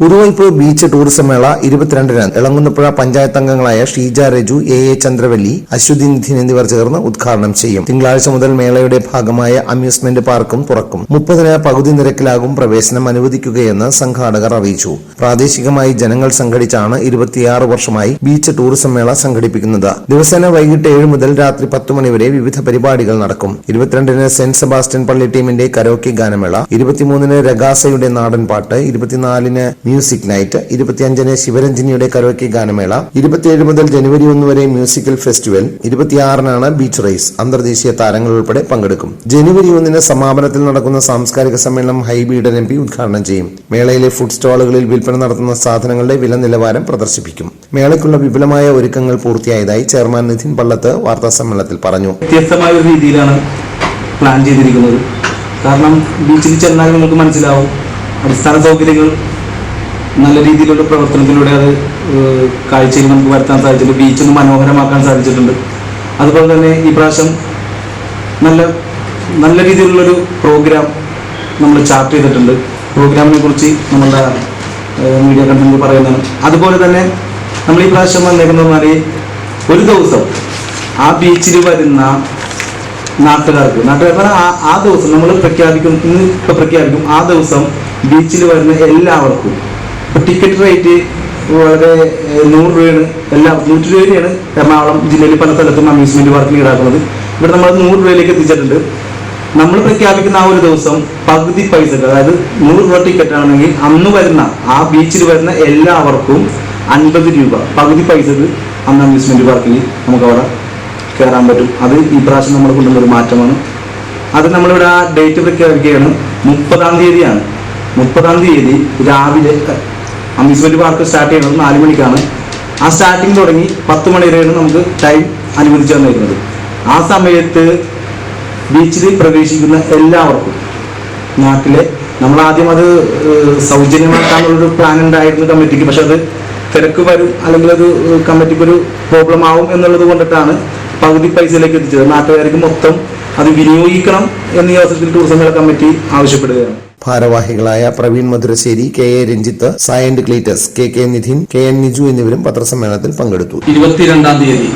Puthuvype beach tourism മേള ഇരുപത്തിരണ്ടിന് ഇളങ്ങുന്നപ്പുഴ പഞ്ചായത്ത് അംഗങ്ങളായ ഷീജ രജു എ. എ. ചന്ദ്രവല്ലി അശ്വതി നിധിൻ എന്നിവർ ചേർന്ന് ഉദ്ഘാടനം ചെയ്യും. തിങ്കളാഴ്ച മുതൽ മേളയുടെ ഭാഗമായ അമ്യൂസ്മെന്റ് പാർക്കും തുറക്കും. മുപ്പതിന് പകുതി നിരക്കിലാകും പ്രവേശനം അനുവദിക്കുകയെന്ന് സംഘാടകർ അറിയിച്ചു. പ്രാദേശികമായി ജനങ്ങൾ സംഘടിച്ചാണ് ഇരുപത്തിയാറ് വർഷമായി ബീച്ച് ടൂറിസം മേള സംഘടിപ്പിക്കുന്നത്. ദിവസേന വൈകിട്ട് ഏഴ് മുതൽ രാത്രി പത്ത് മണിവരെ വിവിധ പരിപാടികൾ നടക്കും. ഇരുപത്തിരണ്ടിന് സെന്റ് സെബാസ്റ്റ്യൻ പള്ളി ടീമിന്റെ കരോക്കി ഗാനമേള ഇരുപത്തിമൂന്നിന് രഗാസയുടെ നാടൻ പാട്ട് ഇരുപത്തിനാലിന് മ്യൂസിക് നൈറ്റ് ഇരുപത്തിയഞ്ചിന് ശിവരഞ്ജിനിയുടെ കരോക്കി ഗാനമേള ഇരുപത്തിയേഴ് മുതൽ ജനുവരി ഒന്ന് വരെ മ്യൂസിക്കൽ ഫെസ്റ്റിവൽ ഇരുപത്തിയാറിനാണ് ബീച്ച് റേസ് അന്തർദേശീയ താരങ്ങൾ ഉൾപ്പെടെ പങ്കെടുക്കും. ജനുവരി ഒന്നിന് സമാപനത്തിൽ നടക്കുന്ന സാംസ്കാരിക സമ്മേളനം ഹൈബീഡൻ എം പി ഉദ്ഘാടനം ചെയ്യും. മേളയിലെ ഫുഡ് സ്റ്റാളുകളിൽ വിൽപ്പന നടത്തുന്ന സാധനങ്ങളുടെ വില നിലവാരം പ്രദർശിപ്പിക്കും. മേളയ്ക്കുള്ള വിപുലമായ ഒരുക്കങ്ങൾ പൂർത്തിയായതായി ചെയർമാൻ നിധിൻ പള്ളത്ത് വാർത്താ സമ്മേളനത്തിൽ പറഞ്ഞു. വ്യത്യസ്തമായ ഒരു രീതിയിലാണ് പ്ലാൻ ചെയ്തിരിക്കുന്നത്. കാരണം ബീച്ചിൽ ചെന്നാൽ നിങ്ങൾക്ക് മനസ്സിലാവും. അടിസ്ഥാന സൗകര്യങ്ങൾ നല്ല രീതിയിലുള്ള പ്രവർത്തനത്തിലൂടെ അത് കാഴ്ചയിൽ നമുക്ക് വരുത്താൻ സാധിച്ചിട്ടുണ്ട്. ബീച്ചൊന്ന് മനോഹരമാക്കാൻ സാധിച്ചിട്ടുണ്ട്. അതുപോലെ തന്നെ ഈ പ്രാവശ്യം നല്ല നല്ല രീതിയിലുള്ളൊരു പ്രോഗ്രാം നമ്മൾ ചാർട്ട് ചെയ്തിട്ടുണ്ട്. പ്രോഗ്രാമിനെ കുറിച്ച് നമ്മളുടെ മീഡിയ കണ്ടന്റ് പറയുന്നതാണ് അതുപോലെ തന്നെ നമ്മൾ ഈ പ്രാവശ്യം വന്നേക്കുന്ന ഒരു ദിവസം ആ ബീച്ചിൽ വരുന്ന നാട്ടുകാർക്ക് നാട്ടുകാർ ആ ആ ദിവസം നമ്മൾ പ്രഖ്യാപിക്കും ഇന്ന് ഇപ്പൊ പ്രഖ്യാപിക്കും ആ ദിവസം ബീച്ചിൽ വരുന്ന എല്ലാവർക്കും ടിക്കറ്റ് റേറ്റ് വളരെ നൂറ് രൂപയാണ്. എല്ലാം നൂറ്റി രൂപയാണ് എറണാകുളം ജില്ലയിൽ പല സ്ഥലത്തും അമ്യൂസ്മെന്റ് പാർക്കിൽ ഈടാക്കുന്നത് ഇവിടെ നമ്മൾ നൂറ് രൂപയിലേക്ക് എത്തിച്ചിട്ടുണ്ട്. നമ്മൾ പ്രഖ്യാപിക്കുന്ന ആ ഒരു ദിവസം പകുതി പൈസ അതായത് നൂറ് രൂപ ടിക്കറ്റ് ആണെങ്കിൽ അന്ന് വരുന്ന ആ ബീച്ചിൽ വരുന്ന എല്ലാവർക്കും അൻപത് രൂപ. പകുതി പൈസക്ക് അന്ന് അമ്യൂസ്മെന്റ് പാർക്കിൽ നമുക്ക് അവിടെ കയറാൻ പറ്റും. അത് ഈ പ്രാവശ്യം നമ്മൾ കൊണ്ടുവന്ന ഒരു മാറ്റമാണ്. അത് നമ്മളിവിടെ ആ ഡേറ്റ് പ്രഖ്യാപിക്കുകയാണ്. മുപ്പതാം തീയതിയാണ്. മുപ്പതാം തീയതി രാവിലെ അമ്യൂസ്മെന്റ് പാർക്ക് സ്റ്റാർട്ട് ചെയ്യുന്നത് നാല് മണിക്കാണ്. ആ സ്റ്റാർട്ടിങ് തുടങ്ങി പത്ത് മണി വരെയാണ് നമുക്ക് ടൈം അനുവദിച്ചു തന്നിരുന്നത്. ആ സമയത്ത് ബീച്ചിൽ പ്രവേശിക്കുന്ന എല്ലാവർക്കും നാട്ടിലെ നമ്മൾ ആദ്യം അത് സൗജന്യമാക്കാനുള്ളൊരു പ്ലാൻ ഉണ്ടായിരുന്നു കമ്മിറ്റിക്ക്. പക്ഷെ അത് തിരക്ക് വരും അല്ലെങ്കിൽ അത് കമ്മിറ്റിക്ക് ഒരു പ്രോബ്ലം ആവും എന്നുള്ളത് കൊണ്ടിട്ടാണ് പകുതി പൈസയിലേക്ക് എത്തിച്ചത്. നാട്ടുകാർക്ക് മൊത്തം അത് വിനിയോഗിക്കണം എന്ന അവസരത്തിൽ ടൂറിസം മേള കമ്മിറ്റി ആവശ്യപ്പെടുകയാണ്. ഭാരവാഹികളായ Praveen Madhurassery K A Ranjith Saint Cletus K K Nidhin K N Niju എന്നിവരും പത്രസമ്മേളനത്തിൽ പങ്കെടുത്തു. ഇരുപത്തിരണ്ടാം തീയതി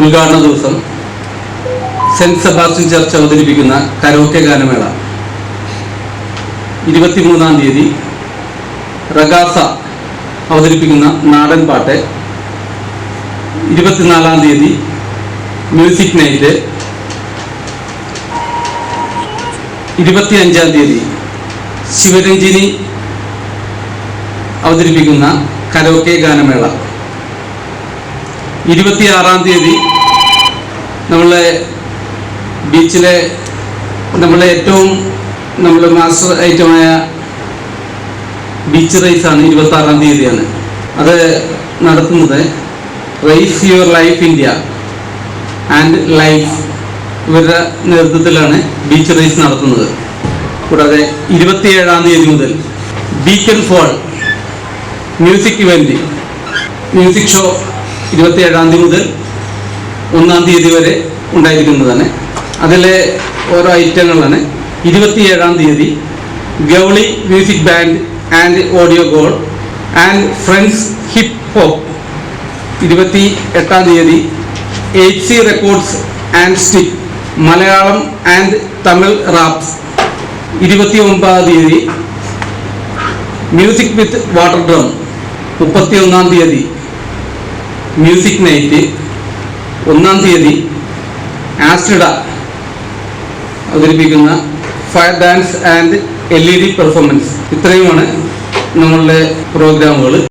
ഉദ്ഘാടന ദിവസം സെന്റ് സെബാസ്റ്റ്യൻ ചർച്ച് അവതരിപ്പിക്കുന്ന കരോക്കെ ഗാനമേള. ഇരുപത്തിമൂന്നാം തീയതി റഗാസ അവതരിപ്പിക്കുന്ന നാടൻ പാട്ട്. ഇരുപത്തിനാലാം തീയതി മ്യൂസിക് നൈറ്റ്. ഇരുപത്തിയഞ്ചാം തീയതി ശിവരഞ്ജിനി അവതരിപ്പിക്കുന്ന കലോക്കെ ഗാനമേള. ഇരുപത്തിയാറാം തീയതി നമ്മളെ ബീച്ചിലെ നമ്മളെ ഏറ്റവും നമ്മൾ മാസ്റ്റർ ഐറ്റമായ ബീച്ച് റേസാണ് ഇരുപത്തി ആറാം തീയതിയാണ്. അത് നടത്തുന്നത് race your life India and life ഇവരുടെ നേതൃത്വത്തിലാണ് ബീച്ച് റേസ് നടത്തുന്നത്. കൂടാതെ ഇരുപത്തിയേഴാം തീയതി മുതൽ beacon fall music event music show ഇരുപത്തിയേഴാം തീയതി മുതൽ ഒന്നാം തീയതി വരെ ഉണ്ടായിരിക്കുന്നതാണ്. അതിലെ ഓരോ ഐറ്റങ്ങളാണ്. ഇരുപത്തിയേഴാം തീയതി Gowli music band and audio goal and friends hip hop ഇരുപത്തി എട്ടാം തീയതി H C records and stick Malayalam and Tamil raps ഇരുപത്തി ഒമ്പതാം തീയതി. മ്യൂസിക് വിത്ത് വാട്ടർ ഡ്രം മുപ്പത്തി ഒന്നാം തീയതി. മ്യൂസിക് നൈറ്റ് ഒന്നാം തീയതി. ആസ്ട്രിഡ അവതരിപ്പിക്കുന്ന fire dance and L E D performance ഇത്രയുമാണ് നമ്മളുടെ പ്രോഗ്രാമുകൾ.